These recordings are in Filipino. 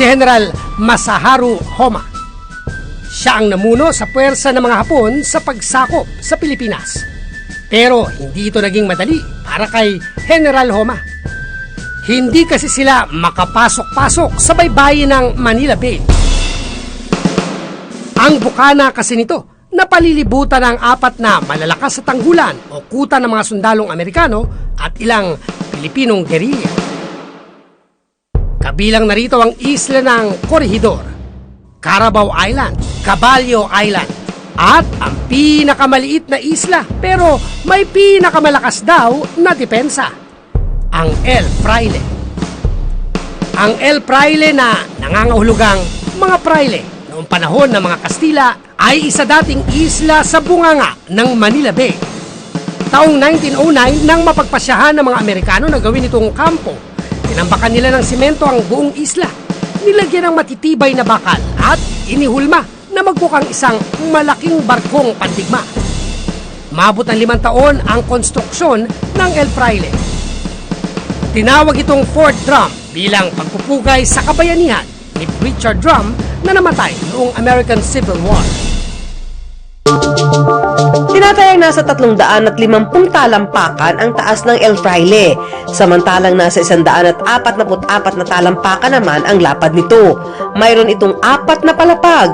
si General Masaharu Homa. Siya ang namuno sa puwersa ng mga Hapon sa pagsakop sa Pilipinas. Pero hindi ito naging madali para kay General Homa. Hindi kasi sila makapasok-pasok sa baybayin ng Manila Bay. Ang bukana kasi nito, napalilibutan ng apat na malalakas sa tanggulan o kuta ng mga sundalong Amerikano at ilang Pilipinong gerilya. Kabilang narito ang isla ng Corregidor, Carabao Island, Caballo Island, at ang pinakamaliit na isla pero may pinakamalakas daw na depensa, ang El Fraile. Ang El Fraile na nangangahulugang mga Fraile noong panahon ng mga Kastila ay isa dating isla sa bunganga ng Manila Bay. Taong 1909 nang mapagpasyahan ng mga Amerikano na gawin itong kampo, tinambakan nila ng simento ang buong isla. Nilagyan ng matitibay na bakal at inihulma na magmukang isang malaking barkong pandigma. Mabot ng limang taon ang konstruksyon ng El Fraile. Tinawag itong Fort Drum bilang pagpupugay sa kabayanihan ni Richard Drum na namatay noong American Civil War. Tinatayang nasa 350 talampakan ang taas ng El Fraile, samantalang nasa 144 na talampakan naman ang lapad nito. Mayroon itong apat na palapag.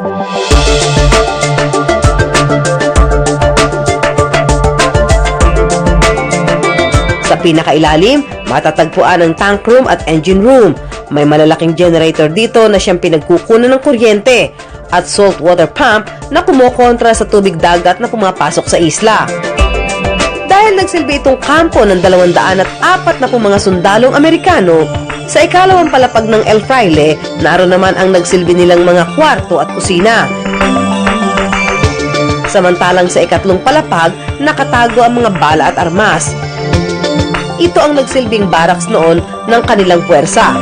Sa pinakailalim, matatagpuan ang tank room at engine room. May malalaking generator dito na siyang pinagkukunan ng kuryente at saltwater pump na kumokontra sa tubig dagat na pumapasok sa isla. Dahil nagsilbi itong kampo ng 204 na mga sundalong Amerikano, sa ikalawang palapag ng El Fraile, naroon naman ang nagsilbi nilang mga kwarto at kusina. Samantalang sa ikatlong palapag, nakatago ang mga bala at armas. Ito ang nagsilbing barracks noon ng kanilang puwersa.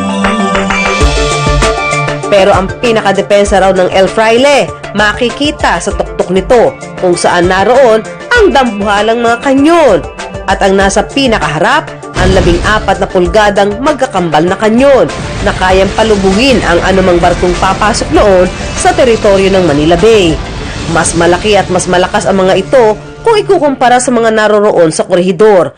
Pero ang pinakadepensa raw ng El Fraile, makikita sa tuktok nito kung saan naroon ang dambuhalang mga kanyon. At ang nasa pinakaharap, ang labing apat na pulgadang magkakambal na kanyon na kayang palubugin ang anumang barkong papasok noon sa teritoryo ng Manila Bay. Mas malaki at mas malakas ang mga ito kung ikukumpara sa mga naroroon sa korehidor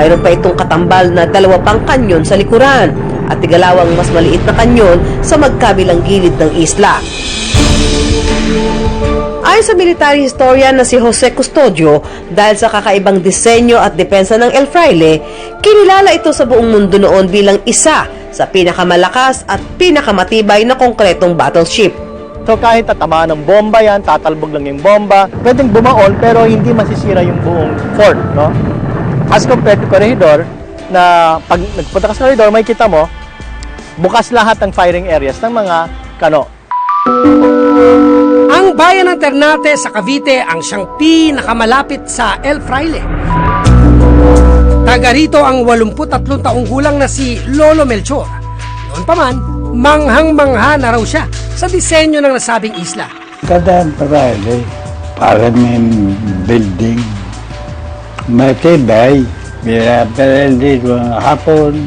mayroon pa itong katambal na dalawa pang kanyon sa likuran at tigalawang mas maliit na kanyon sa magkabilang gilid ng isla. Ayon sa military historian na si Jose Custodio, dahil sa kakaibang disenyo at depensa ng El Fraile, kinilala ito sa buong mundo noon bilang isa sa pinakamalakas at pinakamatibay na konkretong battleship. So kahit tatamaan ng bomba yan, tatalbog lang yung bomba, pwedeng bumaon pero hindi masisira yung buong fort, no? As compared to Corregidor, na pag nagpunta ka sa Corregidor, may kita mo, bukas lahat ang firing areas ng mga kano. Ang bayan ng Ternate sa Cavite ang siyang pinakamalapit sa El Fraile. Taga rito ang 83 taong gulang na si Lolo Melchor. Noon pa man, manghang-mangha na raw siya sa disenyo ng nasabing isla. Kada Friday, para may building. Matibay. Bila pero dito hapon,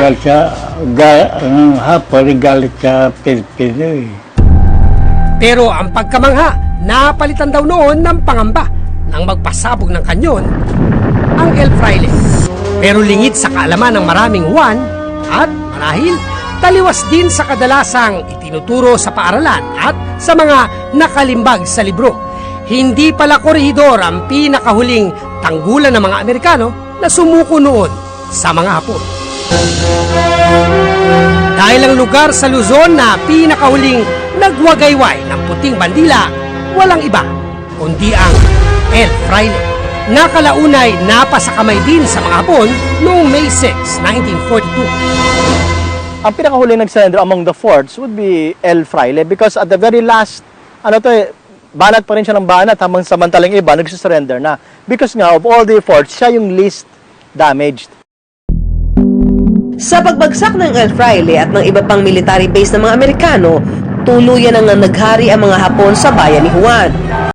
galit sa, gal, ang hapon galit sa Pilipino eh. Pero ang pagkamangha, napalitan daw noon ng pangamba nang magpasabog ng kanyon ang El Fraile. Pero lingid sa kaalaman ng maraming Juan at marahil taliwas din sa kadalasang itinuturo sa paaralan at sa mga nakalimbag sa libro. Hindi pala korehidor ang pinakahuling tanggulan ng mga Amerikano na sumuko noon sa mga Hapon. Dahil ang lugar sa Luzon na pinakahuling nagwagayway ng puting bandila, walang iba kundi ang El Fraile. Nakalaunay napasakamay din sa mga Hapon noong May 6, 1942. Ang pinakahuling nag-surrender among the forts would be El Fraile because at the very last, ano to eh, banat pa rin siya ng banat habang samantalang iba nagsusurrender na. Because nga, of all the forts, siya yung least damaged. Sa pagbagsak ng El Fraile at ng iba pang military base ng mga Amerikano, tuluyan ang naghari ang mga Hapon sa bayan ni Juan.